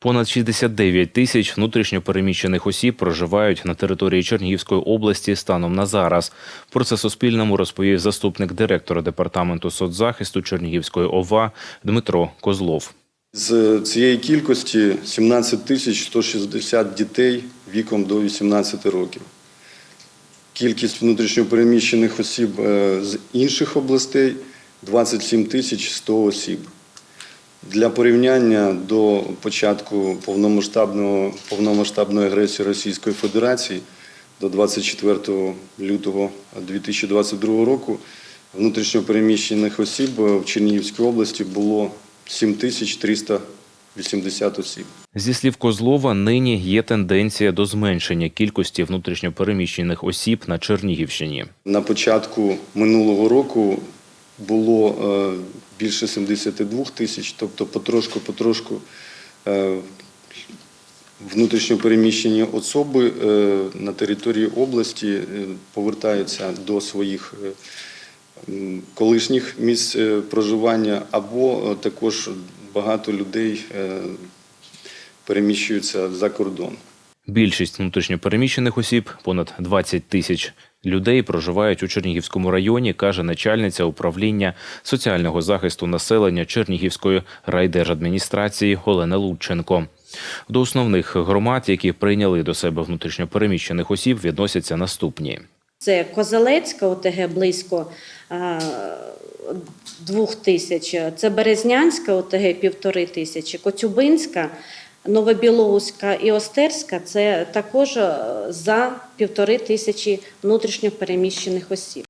Понад 69 тисяч внутрішньопереміщених осіб проживають на території Чернігівської області станом на зараз. Про це Суспільному розповів заступник директора департаменту соцзахисту Чернігівської ОВА Дмитро Козлов. З цієї кількості 17 тисяч 160 дітей віком до 18 років. Кількість внутрішньопереміщених осіб е, з інших областей 27 тисяч 100 осіб. Для порівняння до початку повномасштабного, повномасштабної агресії Російської Федерації до 24 лютого 2022 року внутрішньопереміщених осіб в Чернігівській області було 7380 осіб. Зі слів Козлова, нині є тенденція до зменшення кількості внутрішньопереміщених осіб на Чернігівщині. На початку минулого року було е, більше 72 тисяч, тобто потрошку-потрошку е, внутрішньопереміщені особи е, на території області е, повертаються до своїх колишніх місць проживання, або також багато людей переміщуються за кордон. Більшість внутрішньопереміщених осіб, понад 20 тисяч людей, проживають у Чернігівському районі, каже начальниця управління соціального захисту населення Чернігівської райдержадміністрації Олена Лученко. До основних громад, які прийняли до себе внутрішньопереміщених осіб, відносяться наступні. Це Козелецька ОТГ близько двох тисяч, це Березнянська ОТГ півтори тисячі, Коцюбинська, Новобілоуська і Остерська це також е, за півтори тисячі внутрішньопереміщених осіб.